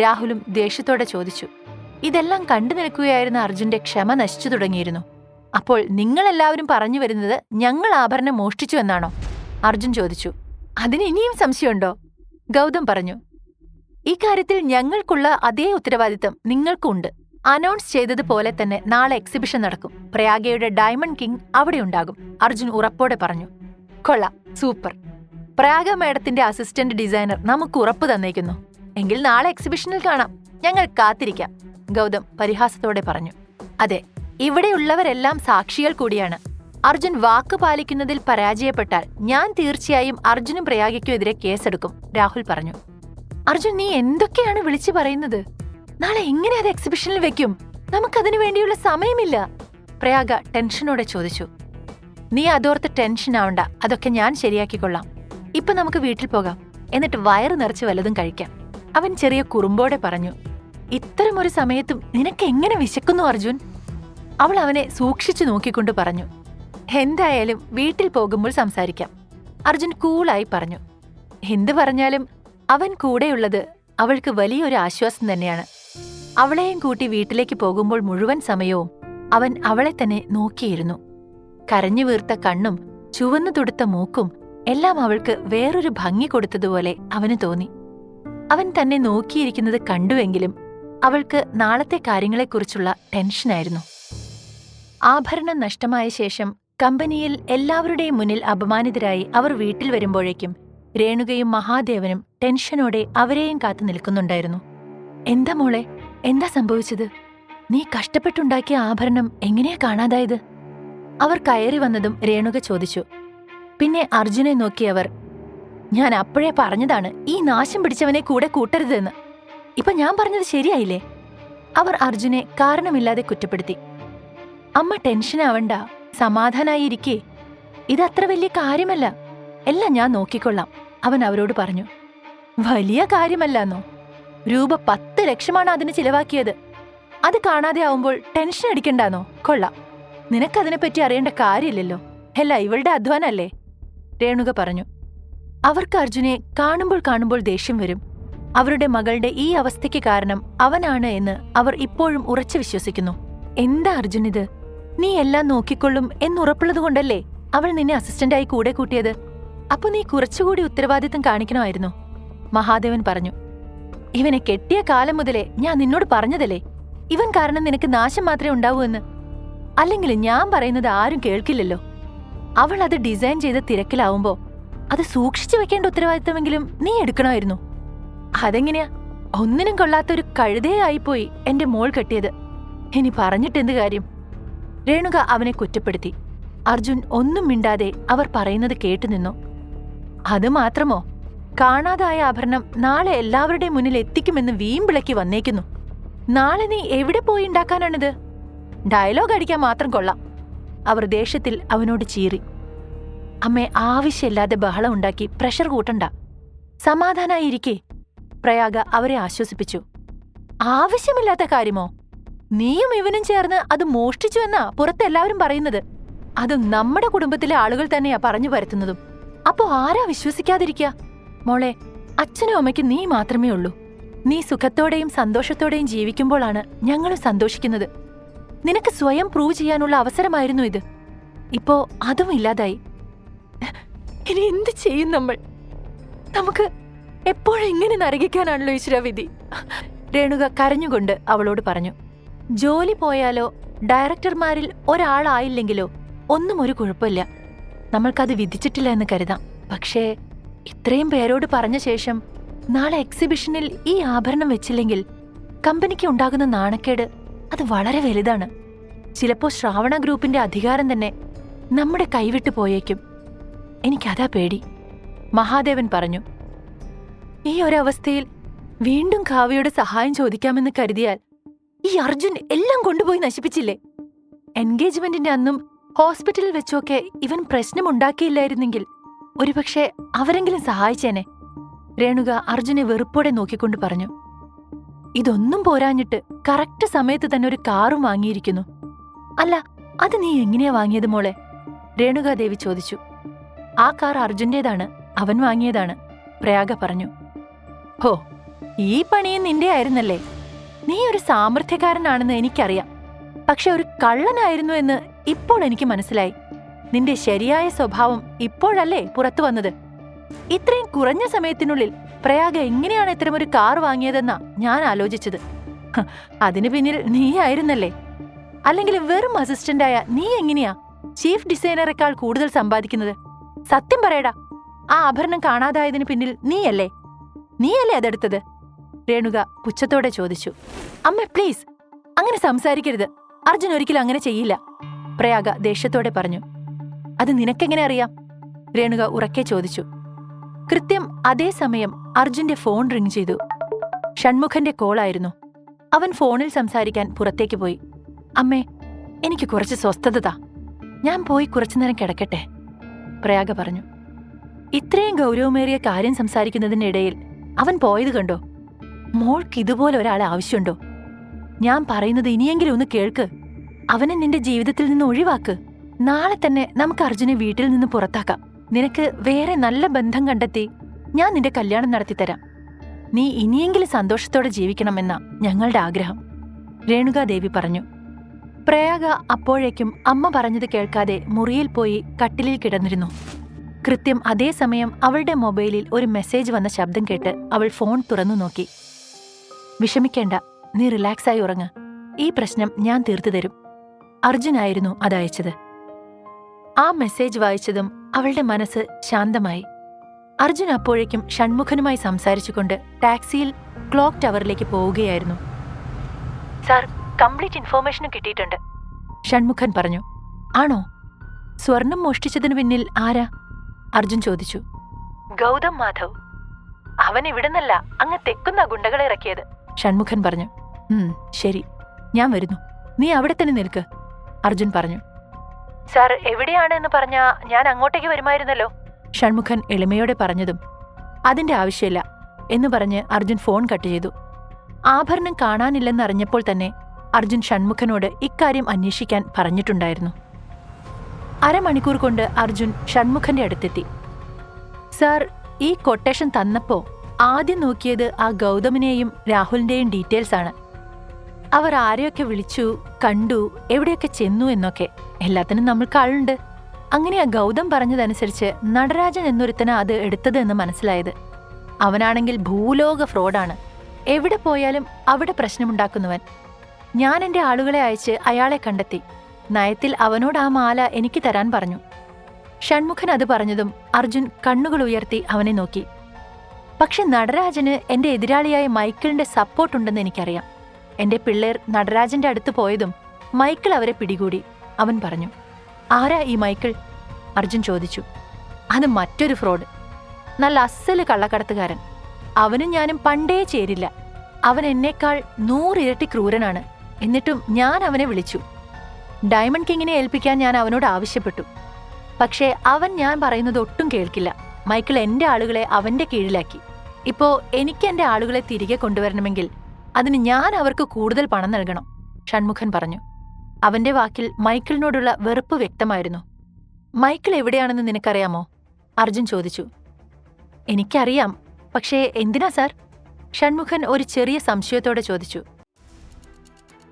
രാഹുലും ദേഷ്യത്തോടെ ചോദിച്ചു ഇതെല്ലാം കണ്ടു നിൽക്കുകയായിരുന്ന അർജുന്റെ ക്ഷമ നശിച്ചു തുടങ്ങിയിരുന്നു. അപ്പോൾ നിങ്ങളെല്ലാവരും പറഞ്ഞു വരുന്നത് ഞങ്ങൾ ആഭരണം മോഷ്ടിച്ചു എന്നാണോ? അർജുൻ ചോദിച്ചു അതിന് ഇനിയും സംശയമുണ്ടോ? ഗൗതം പറഞ്ഞു ഇക്കാര്യത്തിൽ ഞങ്ങൾക്കുള്ള അതേ ഉത്തരവാദിത്തം നിങ്ങൾക്കുണ്ട്. അനൗൺസ് ചെയ്തതുപോലെ തന്നെ നാളെ എക്സിബിഷൻ നടക്കും. പ്രയാഗയുടെ ഡയമണ്ട് കിങ് അവിടെ ഉണ്ടാകും അർജുൻ ഉറപ്പോടെ പറഞ്ഞു. കൊള്ളാം സൂപ്പർ. പ്രയാഗ മേഡത്തിന്റെ അസിസ്റ്റന്റ് ഡിസൈനർ നമുക്ക് ഉറപ്പ് തന്നേക്കുന്നു. എങ്കിൽ നാളെ എക്സിബിഷനിൽ കാണാം. ഞങ്ങൾ കാത്തിരിക്കാം. ഗൗതം പരിഹാസത്തോടെ പറഞ്ഞു. അതെ ഇവിടെയുള്ളവരെല്ലാം സാക്ഷികൾ കൂടിയാണ്. അർജുൻ വാക്ക് പാലിക്കുന്നതിൽ പരാജയപ്പെട്ടാൽ ഞാൻ തീർച്ചയായും അർജുനും പ്രയാഗിക്കും എതിരെ കേസെടുക്കും രാഹുൽ പറഞ്ഞു. അർജുൻ നീ എന്തൊക്കെയാണ് വിളിച്ചു പറയുന്നത്? നാളെ എങ്ങനെ അത് എക്സിബിഷനിൽ വെക്കും? നമുക്കതിനു വേണ്ടിയുള്ള സമയമില്ല. പ്രയാഗ ടെൻഷനോടെ ചോദിച്ചു. നീ അതോർത്ത് ടെൻഷൻ ആവണ്ട അതൊക്കെ ഞാൻ ശരിയാക്കിക്കൊള്ളാം. ഇപ്പൊ നമുക്ക് വീട്ടിൽ പോകാം. എന്നിട്ട് വയറ് നിറച്ച് വല്ലതും കഴിക്കാം. അവൻ ചെറിയ കുറുമ്പോടെ പറഞ്ഞു ഇത്തരമൊരു സമയത്തും നിനക്ക് എങ്ങനെ വിശക്കുന്നു അർജുൻ? അവൾ അവനെ സൂക്ഷിച്ചു നോക്കിക്കൊണ്ട് പറഞ്ഞു എന്തായാലും വീട്ടിൽ പോകുമ്പോൾ സംസാരിക്കാം. അർജുൻ കൂളായി പറഞ്ഞു എന്തു പറഞ്ഞാലും അവൻ കൂടെയുള്ളത് അവൾക്ക് വലിയൊരു ആശ്വാസം തന്നെയാണ്. അവളെയും കൂട്ടി വീട്ടിലേക്ക് പോകുമ്പോൾ മുഴുവൻ സമയവും അവൻ അവളെ തന്നെ നോക്കിയിരുന്നു. കരഞ്ഞു വീർത്ത കണ്ണും ചുവന്നു തുടുത്ത മൂക്കും എല്ലാം അവൾക്ക് വേറൊരു ഭംഗി കൊടുത്തതുപോലെ അവന് തോന്നി. അവൻ തന്നെ നോക്കിയിരിക്കുന്നത് കണ്ടുവെങ്കിലും അവൾക്ക് നാളത്തെ കാര്യങ്ങളെക്കുറിച്ചുള്ള ടെൻഷനായിരുന്നു. ആഭരണം നഷ്ടമായ ശേഷം കമ്പനിയിൽ എല്ലാവരുടെയും മുന്നിൽ അപമാനിതരായി അവർ വീട്ടിൽ വരുമ്പോഴേക്കും രേണുകയും മഹാദേവനും ടെൻഷനോടെ അവരെയും കാത്തു നിൽക്കുന്നുണ്ടായിരുന്നു. എന്താ മോളെ? എന്താ സംഭവിച്ചത്? നീ കഷ്ടപ്പെട്ടുണ്ടാക്കിയ ആഭരണം എങ്ങനെയാ കാണാതായത്? അവർ കയറി വന്നതും രേണുക ചോദിച്ചു. പിന്നെ അർജുനെ നോക്കി അവർ ഞാൻ അപ്പോഴേ പറഞ്ഞതാണ് ഈ നാശം പിടിച്ചവനെ കൂടെ കൂട്ടരുതെന്ന്. ഇപ്പൊ ഞാൻ പറഞ്ഞത് ശരിയായില്ലേ? അവർ അർജുനെ കാരണമില്ലാതെ കുറ്റപ്പെടുത്തി. അമ്മ ടെൻഷൻ ടെൻഷനാവണ്ട സമാധാനായിരിക്കേ. ഇതത്ര വലിയ കാര്യമല്ല. എല്ലാം ഞാൻ നോക്കിക്കൊള്ളാം അവൻ അവരോട് പറഞ്ഞു. വലിയ കാര്യമല്ലെന്നോ? രൂപ പത്ത് ലക്ഷമാണ് അതിന് ചിലവാക്കിയത്. അത് കാണാതെ ആവുമ്പോൾ ടെൻഷൻ അടിക്കണ്ടാന്നോ? കൊള്ളാം. നിനക്കതിനെപ്പറ്റി അറിയേണ്ട കാര്യമില്ലല്ലോ. അല്ല ഇവളുടെ അധ്വാനല്ലേ? രേണുക പറഞ്ഞു. അവർക്ക് അർജുനെ കാണുമ്പോൾ കാണുമ്പോൾ ദേഷ്യം വരും. അവരുടെ മകളുടെ ഈ അവസ്ഥയ്ക്ക് കാരണം അവനാണ് എന്ന് അവർ ഇപ്പോഴും ഉറച്ചു വിശ്വസിക്കുന്നു. എന്താ അർജുൻ ഇത് നീ എല്ലാം നോക്കിക്കൊള്ളും എന്നുറപ്പുള്ളതുകൊണ്ടല്ലേ അവൾ നിന്നെ അസിസ്റ്റന്റായി കൂടെ കൂട്ടിയത്? അപ്പൊ നീ കുറച്ചുകൂടി ഉത്തരവാദിത്തം കാണിക്കണമായിരുന്നു. മഹാദേവൻ പറഞ്ഞു ഇവനെ കെട്ടിയ കാലം മുതലേ ഞാൻ നിന്നോട് പറഞ്ഞതല്ലേ? ഇവൻ കാരണം നിനക്ക് നാശം മാത്രമേ ഉണ്ടാവൂ എന്ന്. അല്ലെങ്കിൽ ഞാൻ പറയുന്നത് ആരും കേൾക്കില്ലല്ലോ. അവൾ അത് ഡിസൈൻ ചെയ്ത് തിരക്കിലാവുമ്പോ അത് സൂക്ഷിച്ചു വെക്കേണ്ട ഉത്തരവാദിത്തമെങ്കിലും നീ എടുക്കണമായിരുന്നു. അതെങ്ങനെയാ? ഒന്നിനും കൊള്ളാത്ത ഒരു കഴുതയായിപ്പോയി എന്റെ മോൾ കെട്ടിയത്. ഇനി പറഞ്ഞിട്ടെന്ത് കാര്യം? രേണുക അവനെ കുറ്റപ്പെടുത്തി. അർജുൻ ഒന്നും മിണ്ടാതെ അവർ പറയുന്നത് കേട്ടുനിന്നു അത് മാത്രമോ? കാണാതായ ആഭരണം നാളെ എല്ലാവരുടെയും മുന്നിൽ എത്തിക്കുമെന്ന് വീമ്പിളക്കി വന്നേക്കുന്നു. നാളെ നീ എവിടെ പോയി ഉണ്ടാക്കാനാണിത്? ഡയലോഗ് അടിക്കാൻ മാത്രം കൊള്ളാം. അവർ ദേഷ്യത്തിൽ അവനോട് ചീറി. അമ്മേ ആവശ്യമില്ലാതെ ബഹളം ഉണ്ടാക്കി പ്രഷർ കൂട്ടണ്ട. സമാധാനായിരിക്കേ. പ്രയാഗ അവരെ ആശ്വസിപ്പിച്ചു. ആവശ്യമില്ലാത്ത കാര്യമോ? നീയും ഇവനും ചേർന്ന് അത് മോഷ്ടിച്ചു എന്നാ പുറത്തെല്ലാവരും പറയുന്നത്. അത് നമ്മുടെ കുടുംബത്തിലെ ആളുകൾ തന്നെയാ പറഞ്ഞു പരത്തുന്നതും. അപ്പോ ആരാ വിശ്വസിക്കാതിരിക്കുക മോളെ അച്ഛനും അമ്മയ്ക്ക് നീ മാത്രമേ ഉള്ളൂ. നീ സുഖത്തോടെയും സന്തോഷത്തോടെയും ജീവിക്കുമ്പോഴാണ് ഞങ്ങളും സന്തോഷിക്കുന്നത്. നിനക്ക് സ്വയം പ്രൂവ് ചെയ്യാനുള്ള അവസരമായിരുന്നു ഇത്. ഇപ്പോ അതും ഇല്ലാതായി. ഇനി എന്ത് ചെയ്യും നമ്മൾ? നമുക്ക് എപ്പോഴെങ്ങനെ നരകിക്കാനാണല്ലോ ഈശ്വര വിധി? രേണുക കരഞ്ഞുകൊണ്ട് അവളോട് പറഞ്ഞു ജോലി പോയാലോ? ഡയറക്ടർമാരിൽ ഒരാളായില്ലെങ്കിലോ? ഒന്നും ഒരു കുഴപ്പമില്ല. നമ്മൾക്കത് വിധിച്ചിട്ടില്ല എന്ന് കരുതാം. പക്ഷേ ഇത്രയും പേരോട് പറഞ്ഞ ശേഷം നാളെ എക്സിബിഷനിൽ ഈ ആഭരണം വെച്ചില്ലെങ്കിൽ കമ്പനിക്ക് ഉണ്ടാകുന്ന നാണക്കേട് അത് വളരെ വലുതാണ്. ചിലപ്പോൾ ശ്രാവണ ഗ്രൂപ്പിന്റെ അധികാരം തന്നെ നമ്മുടെ കൈവിട്ടു പോയേക്കും. എനിക്കതാ പേടി. മഹാദേവൻ പറഞ്ഞു ഈ ഒരവസ്ഥയിൽ വീണ്ടും കാവ്യയുടെ സഹായം ചോദിക്കാമെന്ന് കരുതിയാൽ ഈ അർജുൻ എല്ലാം കൊണ്ടുപോയി നശിപ്പിച്ചില്ലേ? എൻഗേജ്മെന്റിന്റെ അന്നും ഹോസ്പിറ്റലിൽ വെച്ചൊക്കെ ഇവൻ പ്രശ്നമുണ്ടാക്കിയില്ലായിരുന്നെങ്കിൽ ഒരുപക്ഷെ അവരെങ്കിലും സഹായിച്ചേനെ. രേണുക അർജുനെ വെറുപ്പോടെ നോക്കിക്കൊണ്ട് പറഞ്ഞു ഇതൊന്നും പോരാഞ്ഞിട്ട് കറക്റ്റ് സമയത്ത് തന്നെ ഒരു കാറും വാങ്ങിയിരിക്കുന്നു. അല്ല അത് നീ എങ്ങനെയാ വാങ്ങിയത് മോളെ? രേണുകാദേവി ചോദിച്ചു ആ കാർ അർജുന്റേതാണ് അവൻ വാങ്ങിയതാണ് പ്രയാഗ പറഞ്ഞു. ഹോ ഈ പണിയും നിന്റെ ആയിരുന്നല്ലേ? നീ ഒരു സാമർഥ്യക്കാരനാണെന്ന് എനിക്കറിയാം. പക്ഷെ ഒരു കള്ളനായിരുന്നു എന്ന് ഇപ്പോൾ എനിക്ക് മനസ്സിലായി. നിന്റെ ശരിയായ സ്വഭാവം ഇപ്പോഴല്ലേ പുറത്തു വന്നത്? ഇത്രയും കുറഞ്ഞ സമയത്തിനുള്ളിൽ പ്രയാഗ എങ്ങനെയാണ് ഇത്തരമൊരു കാർ വാങ്ങിയതെന്നാ ഞാൻ ആലോചിച്ചത്. അതിനു പിന്നിൽ നീ ആയിരുന്നല്ലേ? അല്ലെങ്കിൽ വെറും അസിസ്റ്റന്റായ നീ എങ്ങനെയാ? ചീഫ് ഡിസൈനറെക്കാൾ കൂടുതൽ സമ്പാദിക്കുന്നത്? സത്യം പറയടാ. ആ ആഭരണം കാണാതായതിന് പിന്നിൽ നീയല്ലേ? നീയല്ലേ അതെടുത്തത്? രേണുക പുച്ഛത്തോടെ ചോദിച്ചു. അമ്മ പ്ലീസ് അങ്ങനെ സംസാരിക്കരുത്. അർജുൻ ഒരിക്കലും അങ്ങനെ ചെയ്യില്ല. പ്രയാഗ ദേഷ്യത്തോടെ പറഞ്ഞു. അത് നിനക്കെങ്ങനെ അറിയാം? രേണുക ഉറക്കെ ചോദിച്ചു. കൃത്യം അതേ സമയം അർജുന്റെ ഫോൺ റിംഗ് ചെയ്തു. ഷൺമുഖന്റെ കോളായിരുന്നു. അവൻ ഫോണിൽ സംസാരിക്കാൻ പുറത്തേക്ക് പോയി. അമ്മേ എനിക്ക് കുറച്ച് സ്വസ്ഥതതാ. ഞാൻ പോയി കുറച്ചുനേരം കിടക്കട്ടെ? പ്രയാഗ പറഞ്ഞു ഇത്രയും ഗൗരവമേറിയ കാര്യം സംസാരിക്കുന്നതിനിടയിൽ അവൻ പോയത് കണ്ടോ? മോൾക്ക് ഇതുപോലെ ഒരാളെ ആവശ്യമുണ്ടോ? ഞാൻ പറയുന്നത് ഇനിയെങ്കിലും ഒന്ന് കേൾക്ക്. അവനെ നിന്റെ ജീവിതത്തിൽ നിന്ന് ഒഴിവാക്ക്. നാളെ തന്നെ നമുക്ക് അർജുനെ വീട്ടിൽ നിന്ന് പുറത്താക്കാം. നിനക്ക് വേറെ നല്ല ബന്ധം കണ്ടെത്തി ഞാൻ നിന്റെ കല്യാണം നടത്തിത്തരാം. നീ ഇനിയെങ്കിലും സന്തോഷത്തോടെ ജീവിക്കണമെന്ന ഞങ്ങളുടെ ആഗ്രഹം. രേണുകാദേവി പറഞ്ഞു പ്രയാഗ അപ്പോഴേക്കും അമ്മ പറഞ്ഞത് കേൾക്കാതെ മുറിയിൽ പോയി കട്ടിലിൽ കിടന്നിരുന്നു. കൃത്യം അതേസമയം അവളുടെ മൊബൈലിൽ ഒരു മെസ്സേജ് വന്ന ശബ്ദം കേട്ട് അവൾ ഫോൺ തുറന്നു നോക്കി. വിഷമിക്കേണ്ട നീ റിലാക്സായി ഉറങ്ങ്. ഈ പ്രശ്നം ഞാൻ തീർത്തു തരും അർജുനായിരുന്നു അതയച്ചത് ആ മെസ്സേജ് വായിച്ചതും അവളുടെ മനസ്സ് ശാന്തമായി. അർജുൻ അപ്പോഴേക്കും ഷൺമുഖനുമായി സംസാരിച്ചുകൊണ്ട് ടാക്സിയിൽ ക്ലോക്ക് ടവറിലേക്ക് പോവുകയായിരുന്നു. സാർ കംപ്ലീറ്റ് ഇൻഫോർമേഷനും കിട്ടിയിട്ടുണ്ട്. ഷൺമുഖൻ പറഞ്ഞു ആണോ? സ്വർണം മോഷ്ടിച്ചതിന് പിന്നിൽ ആരാ? അർജുൻ ചോദിച്ചു. ഗൗതം മാധവ്. അവൻ ഇവിടുന്നല്ല അങ്ങ് തെക്കുന്ന ഗുണ്ടകളെ ഇറക്കിയത്. ഷൺമുഖൻ പറഞ്ഞു ശരി ഞാൻ വരുന്നു. നീ അവിടെ തന്നെ നിൽക്ക്. അർജുൻ പറഞ്ഞു സാർ എവിടെയാണ് എന്ന് പറഞ്ഞാ ഞാൻ അങ്ങോട്ടേക്ക് വരുമായിരുന്നല്ലോ. ഷൺമുഖൻ എളിമയോടെ പറഞ്ഞതും അതിന്റെ ആവശ്യമില്ല എന്ന് പറഞ്ഞ് അർജുൻ ഫോൺ കട്ട് ചെയ്തു. ആഭരണം കാണാനില്ലെന്നറിഞ്ഞപ്പോൾ തന്നെ അർജുൻ ഷൺമുഖനോട് ഇക്കാര്യം അന്വേഷിക്കാൻ പറഞ്ഞിട്ടുണ്ടായിരുന്നു. അരമണിക്കൂർ കൊണ്ട് അർജുൻ ഷൺമുഖന്റെ അടുത്തെത്തി. സാർ ഈ കൊട്ടേഷൻ തന്നപ്പോ ആദ്യം നോക്കിയത് ആ ഗൗതമിനെയും രാഹുലിന്റെയും ഡീറ്റെയിൽസ് ആണ്. അവർ ആരെയൊക്കെ വിളിച്ചു കണ്ടു എവിടെയൊക്കെ ചെന്നു എന്നൊക്കെ. എല്ലാത്തിനും നമ്മൾക്ക് ആളുണ്ട്. അങ്ങനെ ആ ഗൗതം പറഞ്ഞതനുസരിച്ച് നടരാജൻ എന്നൊരുത്തന അത് എടുത്തത് എന്ന് മനസ്സിലായത്. അവനാണെങ്കിൽ ഭൂലോക ഫ്രോഡാണ്. എവിടെ പോയാലും അവിടെ പ്രശ്നമുണ്ടാക്കുന്നവൻ. ഞാൻ എന്റെ ആളുകളെ അയച്ച് അയാളെ കണ്ടെത്തി. നയത്തിൽ അവനോട് ആ മാല എനിക്ക് തരാൻ പറഞ്ഞു. ഷൺമുഖൻ അത് പറഞ്ഞതും അർജുൻ കണ്ണുകൾ ഉയർത്തി അവനെ നോക്കി. പക്ഷെ നടരാജന് എന്റെ എതിരാളിയായ മൈക്കിളിന്റെ സപ്പോർട്ടുണ്ടെന്ന് എനിക്കറിയാം. എന്റെ പിള്ളേർ നടരാജന്റെ അടുത്ത് പോയതും മൈക്കിൾ അവരെ പിടികൂടി. അവൻ പറഞ്ഞു ആരാ ഈ മൈക്കിൾ? അർജുൻ ചോദിച്ചു അത് മറ്റൊരു ഫ്രോഡ് നല്ല അസ്സൽ കള്ളക്കടത്തുകാരൻ. അവനും ഞാനും പണ്ടേ ചേരില്ല. അവൻ എന്നേക്കാൾ നൂറിരട്ടി ക്രൂരനാണ്. എന്നിട്ടും ഞാൻ അവനെ വിളിച്ചു. ഡയമണ്ട് കിങ്ങിനെ ഏൽപ്പിക്കാൻ ഞാൻ അവനോട് ആവശ്യപ്പെട്ടു. പക്ഷേ അവൻ ഞാൻ പറയുന്നത് ഒട്ടും കേൾക്കില്ല. മൈക്കിൾ എന്റെ ആളുകളെ അവന്റെ കീഴിലാക്കി. ഇപ്പോ എനിക്ക് എന്റെ ആളുകളെ തിരികെ കൊണ്ടുവരണമെങ്കിൽ അതിന് ഞാൻ അവർക്ക് കൂടുതൽ പണം നൽകണം ഷൺമുഖൻ പറഞ്ഞു. അവന്റെ വാക്കിൽ മൈക്കിളിനോടുള്ള വെറുപ്പ് വ്യക്തമായിരുന്നു. മൈക്കിൾ എവിടെയാണെന്ന് നിനക്കറിയാമോ? അർജുൻ ചോദിച്ചു. എനിക്കറിയാം പക്ഷേ എന്തിനാ സാർ? ഷൺമുഖൻ ഒരു ചെറിയ സംശയത്തോടെ ചോദിച്ചു.